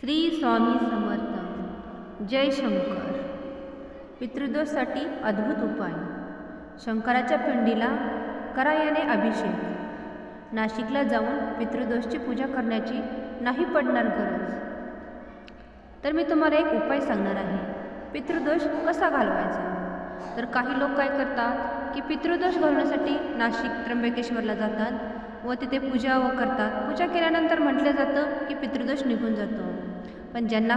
श्री स्वामी समर्थ. जय शंकर. पितृदोषसाठी अद्भुत उपाय. शंकराच्या पिंडीला करा याने अभिषेक. नाशिकला जाऊन पितृदोषची पूजा करण्याची नाही पडणार गरज. तर मी तुम्हाला एक उपाय सांगणार आहे. पितृदोष कसा घालवायचा? तर काही लोक काय करतात की पितृदोष घालवण्यासाठी नाशिक त्र्यंबकेश्वरला जातात. व तिथे पूजा व करतात. पूजा केल्यानंतर म्हटलं जातं की पितृदोष निघून जातो. पण ज्यांना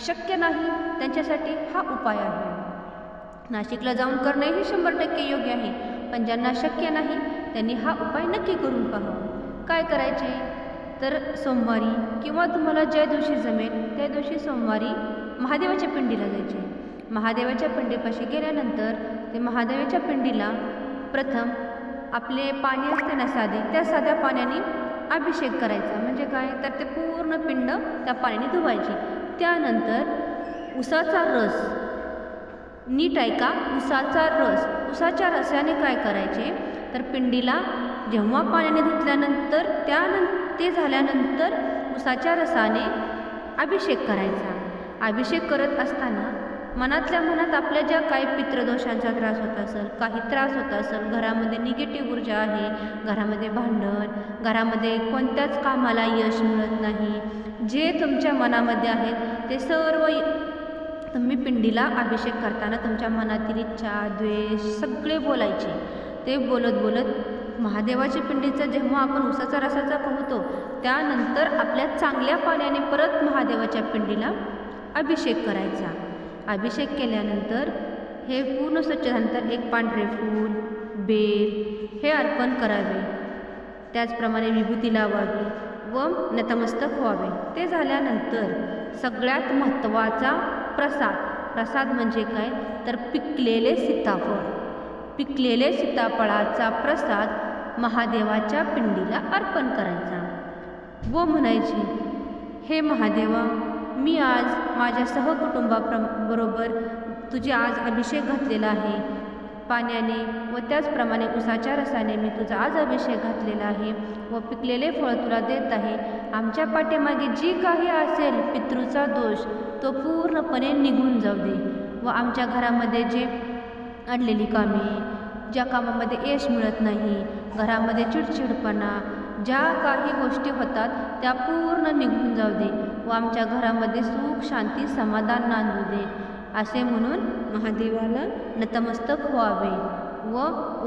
शक्य नाही त्यांच्यासाठी हा उपाय आहे. नाशिकला जाऊन करणे हे शंभर टक्के योग्य आहे. पण ज्यांना शक्य नाही त्यांनी हा उपाय नक्की करून पहावा. काय करायचे? तर सोमवारी किंवा तुम्हाला ज्या दिवशी जमेल त्या दिवशी सोमवारी महादेवाच्या पिंडीला जायचे. महादेवाच्या पिंडीपाशी गेल्यानंतर ते महादेवाच्या पिंडीला प्रथम आपले पाणी असते ना साधे त्या साध्या पाण्याने अभिषेक करायचा. म्हणजे काय? तर ते पूर्ण पिंड त्या पाण्याने धुवायची. त्यानंतर उसाचा रस. नीट ऐका उसाचा रस. उसाच्या रसाने काय करायचे? तर पिंडीला जेव्हा पाण्याने धुतल्यानंतर त्यानं ते झाल्यानंतर उसाच्या रसाने अभिषेक करायचा. अभिषेक करत असताना मनातल्या मनात आपल्या ज्या काही पितृदोषांचा त्रास होत असेल काही त्रास होत असेल घरामध्ये निगेटिव्ह ऊर्जा आहे घरामध्ये भांडण घरामध्ये कोणत्याच कामाला यश मिळत नाही जे तुमच्या मनामध्ये आहेत ते सर्व तुम्ही पिंडीला अभिषेक करताना तुमच्या मनातील इच्छा द्वेष सगळे बोलायचे. ते बोलत बोलत महादेवाच्या पिंडीचं जेव्हा आपण उसाचा रसाचा पोहतो त्यानंतर आपल्या चांगल्या पाण्याने परत महादेवाच्या पिंडीला अभिषेक करायचा. अभिषेक केल्यानंतर हे पूर्ण स्वच्छ झाल्यानंतर एक पांढरे फूल बेल हे अर्पण करावे. त्याचप्रमाणे विभूती लावावी व नतमस्तक व्हावे. ते झाल्यानंतर सगळ्यात महत्त्वाचा प्रसाद. प्रसाद म्हणजे काय? तर पिकलेले सीताफळ. पिकलेले सीताफळाचा प्रसाद महादेवाच्या पिंडीला अर्पण करायचा. व म्हणायचे हे महादेवा मी आज माझ्या सहकुटुंबाप्र बरोबर तुझे आज अभिषेक घातलेला आहे. पाण्याने व त्याचप्रमाणे उसाच्या रसाने मी तुझा आज अभिषेक घातलेला आहे व पिकलेले फळ तुला देत आहे. आमच्या पाठीमागे जी काही असेल पितृचा दोष तो पूर्णपणे निघून जाऊ दे व आमच्या घरामध्ये जे अडलेली कामे ज्या कामामध्ये यश मिळत नाही घरामध्ये चिडचिडपणा ज्या काही गोष्टी होतात त्या पूर्ण निघून जाऊ दे व आमच्या घरामध्ये सुख शांती समाधान नांदू दे असे म्हणून महादेवाला नतमस्तक व्हावे. व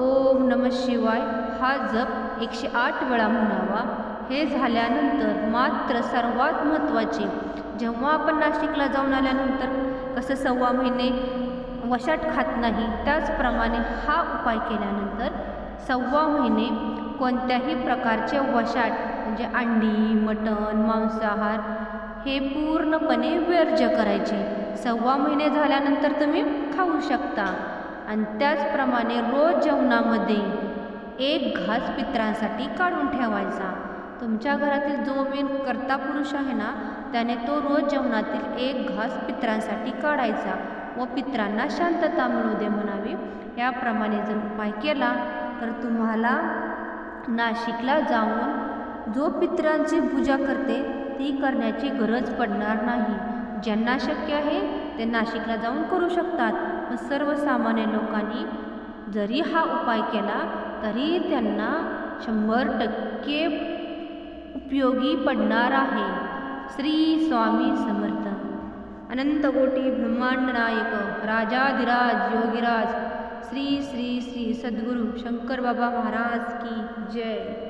ओम नम शिवाय हा जप एकशे आठ वेळा म्हणावा. हे झाल्यानंतर मात्र सर्वात महत्त्वाचे जेव्हा आपण नाशिकला जाऊन आल्यानंतर कसं सव्वा महिने वशाट खात नाही त्याचप्रमाणे हा उपाय केल्यानंतर सव्वा महिने कोणत्याही प्रकारचे वशाट म्हणजे अंडी मटण मांसाहार हे पूर्णपणे वर्ज्य करायचे. सव्वा महिने झाल्यानंतर तुम्ही खाऊ शकता. आणि त्याचप्रमाणे रोज जेवणामध्ये एक घास पित्रांसाठी काढून ठेवायचा. तुमच्या घरातील जो मेन कर्ता पुरुष आहे ना त्याने तो रोज जेवणातील एक घास पित्रांसाठी काढायचा व पित्रांना शांतता मिळू दे म्हणावी. याप्रमाणे जर उपाय केला तर तुम्हाला नाशिकला जाऊन जो पित्रांची पूजा करते ती करण्याची गरज पडणार नाही. ज्यांना शक्य आहे ते नाशिकला जाऊन करू शकतात. पण सर्वसामान्य लोकांनी जरी हा उपाय केला तरी त्यांना शंभर टक्के उपयोगी पडणार आहे. श्री स्वामी समर्थ. अनंतकोटी ब्रह्मांड नायक राजाधिराज योगीराज श्री श्री श्री सद्गुरू शंकर बाबा महाराज की जय.